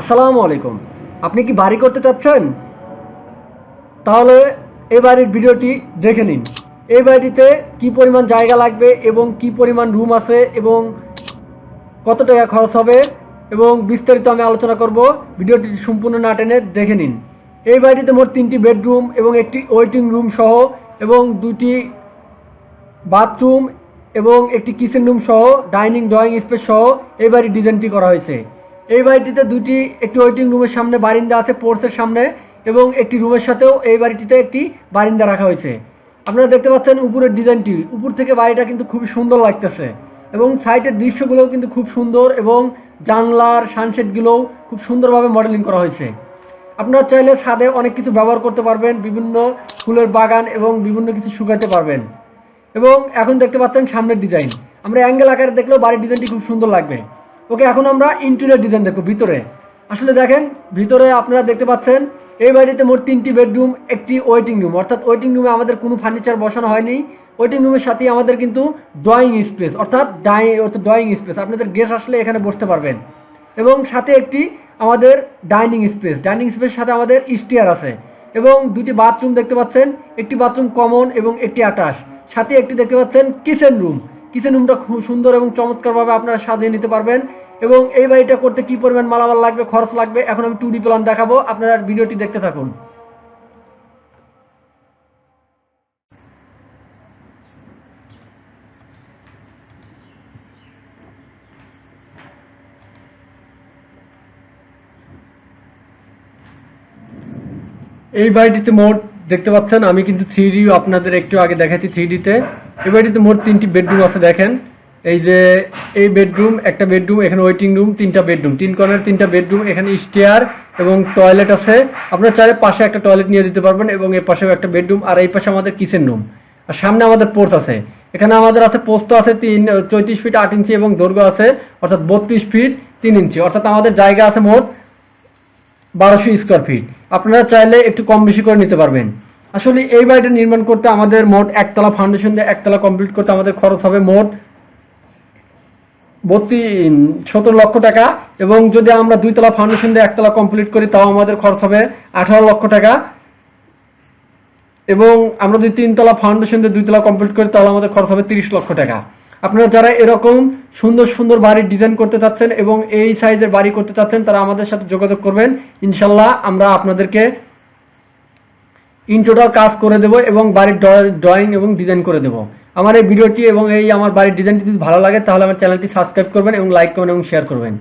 আসসালামু আলাইকুম। আপনি কি বাড়ি করতে চাচ্ছেন? তাহলে এই বাড়ির ভিডিওটি দেখে নিন। এই বাড়িটিতে কি পরিমাণ জায়গা লাগবে এবং কি পরিমাণ রুম আছে এবং কত টাকা খরচ হবে এবং বিস্তারিত আমি আলোচনা করব। ভিডিওটি সম্পূর্ণ না টেনে দেখে নিন। এই বাড়িটিতে মোট তিনটি বেডরুম এবং একটি ওয়েটিং রুম সহ এবং দুটি বাথরুম এবং একটি কিচেন রুম সহ, ডাইনিং, ড্রয়িং স্পেস সহ এই বাড়ির ডিজাইনটি করা হয়েছে। এই বাড়িটিতে দুটি, একটি ওয়েটিং রুমের সামনে বারিন্দা আছে পোর্সের সামনে, এবং একটি রুমের সাথেও এই বাড়িটিতে একটি বারিন্দা রাখা হয়েছে। আপনারা দেখতে পাচ্ছেন উপরের ডিজাইনটি। উপর থেকে বাড়িটা কিন্তু খুবই সুন্দর লাগতেছে, এবং সাইটের দৃশ্যগুলোও কিন্তু খুব সুন্দর, এবং জানলার সানসেটগুলোও খুব সুন্দরভাবে মডেলিং করা হয়েছে। আপনারা চাইলে ছাদে অনেক কিছু ব্যবহার করতে পারবেন, বিভিন্ন ফুলের বাগান এবং বিভিন্ন কিছু শুকাতে পারবেন। এবং এখন দেখতে পাচ্ছেন সামনের ডিজাইন আমরা অ্যাঙ্গেল আকারে দেখলেও বাড়ির ডিজাইনটি খুব সুন্দর লাগবে। ওকে, এখন আমরা ইন্টেরিয়র ডিজাইন দেখব, ভিতরে। আসলে দেখেন, ভিতরে আপনারা দেখতে পাচ্ছেন, এই বাড়িতে মোট তিনটি বেডরুম একটি ওয়েটিং রুম অর্থাৎ ওয়েটিং রুমে আমাদের কোনো ফার্নিচার বসানো হয়নি। ওয়েটিং রুমের সাথেই আমাদের কিন্তু ড্রয়িং স্পেস অর্থাৎ ডাই অর্থাৎ ড্রয়িং স্পেস আপনাদের গেস্ট আসলে এখানে বসতে পারবেন। এবং সাথে একটি আমাদের ডাইনিং স্পেস ডাইনিং স্পেসের সাথে আমাদের স্টিয়ার আছে। এবং দুটি বাথরুম দেখতে পাচ্ছেন, একটি বাথরুম কমন এবং একটি আটাশ সাথে একটি দেখতে পাচ্ছেন কিচেন রুম কিচেন রুমটা খুব সুন্দর এবং চমৎকারভাবে আপনারা সাজিয়ে নিতে পারবেন। এবং এই বাড়িটা করতে কি পরিমাণ মালামাল লাগবে, খরচ লাগবে, এখন আমি টু ডি প্ল্যান দেখাবো। আপনারা ভিডিওটি দেখতে থাকুন। এই বাড়িটিতে মোট দেখতে পাচ্ছেন, আমি কিন্তু থ্রি ডি আপনাদের একটু আগে দেখাচ্ছি থ্রি ডিতে এই বাড়িটিতে মোট তিনটি বেডরুম আছে, দেখেন। এই যে, এই বেডরুম, একটা বেডরুম, এখানে ওয়েটিং রুম, তিনটা বেডরুম। তিন কর্নার, তিনটা বেডরুম, এখানে স্টেয়ার এবং টয়লেট আছে। আপনার চাইলে পাশে একটা টয়লেট নিয়ে দিতে পারবেন এবং এই পাশেও একটা বেডরুম আর এই পাশে আমাদের কিচেন রুম। আর সামনে আমাদের পোর্স আছে। এখানে আমাদের আছে পোস্ত আছে তিন, চৌত্রিশ ফিট আট ইঞ্চি এবং দৈর্ঘ্য আছে, অর্থাৎ বত্রিশ ফিট তিন ইঞ্চি। অর্থাৎ আমাদের জায়গা আছে মোট বারোশো স্কোয়ার ফিট। আপনারা চাইলে একটু কম বেশি করে নিতে পারবেন। আসলে এই বাড়িটা নির্মাণ করতে আমাদের মোট একতলা ফাউন্ডেশন দিয়ে একতলা কমপ্লিট করতে আমাদের খরচ হবে মোট বত্রিশ সতেরো লক্ষ টাকা এবং যদি আমরা দুইতলা ফাউন্ডেশন দিয়ে একতলা কমপ্লিট করি, তাও আমাদের খরচ হবে আঠারো লক্ষ টাকা। এবং আমরা যদি তিনতলা ফাউন্ডেশন দিয়ে দুইতলা কমপ্লিট করি, তাহলে আমাদের খরচ হবে তিরিশ লক্ষ টাকা। আপনারা যারা এরকম সুন্দর সুন্দর বাড়ির ডিজাইন করতে চাচ্ছেন এবং এই সাইজের বাড়ি করতে চাচ্ছেন, তারা আমাদের সাথে যোগাযোগ করবেন। ইনশাল্লাহ আমরা আপনাদেরকে ইন্টোটাল কাজ করে দেবো এবং বাড়ির ড্রয়িং এবং ডিজাইন করে দেবো। আমার এই ভিডিওটি এবং এই আমার বাড়ির ডিজাইনটি যদি ভালো লাগে, তাহলে আমার চ্যানেলটি সাবস্ক্রাইব করবেন এবং লাইক করবেন এবং শেয়ার করবেন।